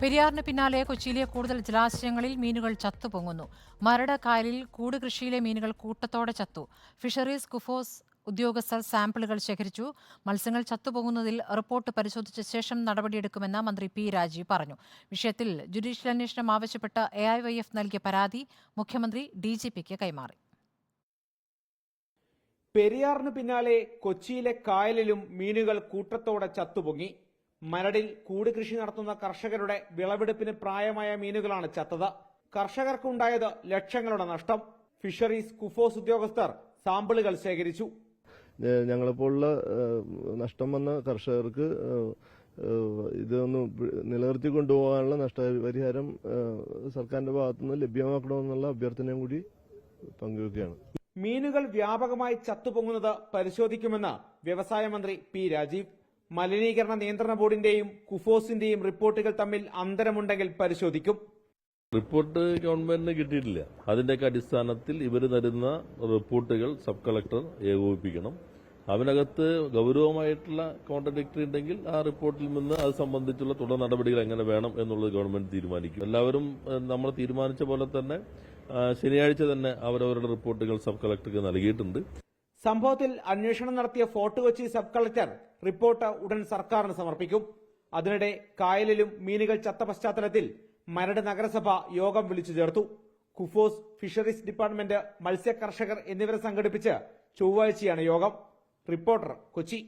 പെരിയാറിന് പിന്നാലെ കൊച്ചിയിലെ കൂടുതൽ ജലാശയങ്ങളിൽ മീനുകൾ ചത്തുപൊങ്ങുന്നു. മരട് കായലിൽ കൂട് കൃഷിയിലെ മീനുകൾ കൂട്ടത്തോടെ ചത്തു. ഫിഷറീസ് കുഫോസ് ഉദ്യോഗസ്ഥർ സാമ്പിളുകൾ ശേഖരിച്ചു. മത്സ്യങ്ങൾ ചത്തുപൊങ്ങുന്നതിൽ റിപ്പോർട്ട് പരിശോധിച്ച ശേഷം നടപടിയെടുക്കുമെന്ന് മന്ത്രി പി രാജീവ് പറഞ്ഞു. വിഷയത്തിൽ ജുഡീഷ്യൽ അന്വേഷണം ആവശ്യപ്പെട്ട് എ ഐ വൈ എഫ് നൽകിയ പരാതി മുഖ്യമന്ത്രി ഡി ജി പിക്ക് കൈമാറി. പെരിയാറിന് പിന്നാലെ കൊച്ചിയിലെ കായലിലും മീനുകൾ കൂട്ടത്തോടെ ചത്തുപൊങ്ങി. മരടിൽ കൂട് കൃഷി നടത്തുന്ന കർഷകരുടെ വിളവെടുപ്പിന് പ്രായമായ മീനുകളാണ് ചത്തത്. കർഷകർക്കുണ്ടായത് ലക്ഷങ്ങളുടെ നഷ്ടം. ഫിഷറീസ് കുഫോസ് ഉദ്യോഗസ്ഥർ സാമ്പിളുകൾ ശേഖരിച്ചു. ഞങ്ങളെപ്പോലുള്ള നഷ്ടം വന്ന കർഷകർക്ക് ഇതൊന്ന് നിലനിർത്തി കൊണ്ടുപോകാനുള്ള നഷ്ടപരിഹാരം സർക്കാരിന്റെ ഭാഗത്തുനിന്ന് ലഭ്യമാക്കണമെന്നുള്ള അഭ്യർത്ഥനയും കൂടി പങ്കുവെക്കുകയാണ്. മീനുകൾ വ്യാപകമായി ചത്തുപൊങ്ങുന്നത് പരിശോധിക്കുമെന്ന് വ്യവസായ മന്ത്രി പി രാജീവ്. മലിനീകരണ നിയന്ത്രണ ബോർഡിന്റെയും കുഫോസിന്റെയും റിപ്പോർട്ടുകൾ തമ്മിൽ അന്തരമുണ്ടെങ്കിൽ പരിശോധിക്കും. റിപ്പോർട്ട് ഗവൺമെന്റിന് കിട്ടിയിട്ടില്ല. അതിന്റെയൊക്കെ അടിസ്ഥാനത്തിൽ ഇവർ തരുന്ന റിപ്പോർട്ടുകൾ സബ് കളക്ടർ ഏകോപിപ്പിക്കണം. അതിനകത്ത് ഗൗരവമായിട്ടുള്ള കോൺട്രഡിക്ടറി ഉണ്ടെങ്കിൽ ആ റിപ്പോർട്ടിൽ നിന്ന് അത് സംബന്ധിച്ചുള്ള തുടർ നടപടികൾ എങ്ങനെ വേണം എന്നുള്ളത് ഗവൺമെന്റ് തീരുമാനിക്കും. എല്ലാവരും നമ്മൾ തീരുമാനിച്ച പോലെ തന്നെ ശനിയാഴ്ച തന്നെ അവരവരുടെ റിപ്പോർട്ടുകൾ സബ് കളക്ടർക്ക് നൽകിയിട്ടുണ്ട്. സംഭവത്തിൽ അന്വേഷണം നടത്തിയ Fort Kochi sub collector report ഉടൻ സർക്കാരിന് സമർപ്പിക്കും. അതിനിടെ കായലിലും മീനുകൾ ചത്ത പശ്ചാത്തലത്തിൽ മരട് നഗരസഭ യോഗം വിളിച്ചു ചേർത്തു. കുഫോസ് ഫിഷറീസ് ഡിപ്പാർട്ട്മെന്റ് മത്സ്യ കർഷകർ എന്നിവരെ സംഘടിപ്പിച്ച് ചൊവ്വാഴ്ചയാണ് യോഗം. റിപ്പോർട്ടർ കൊച്ചി.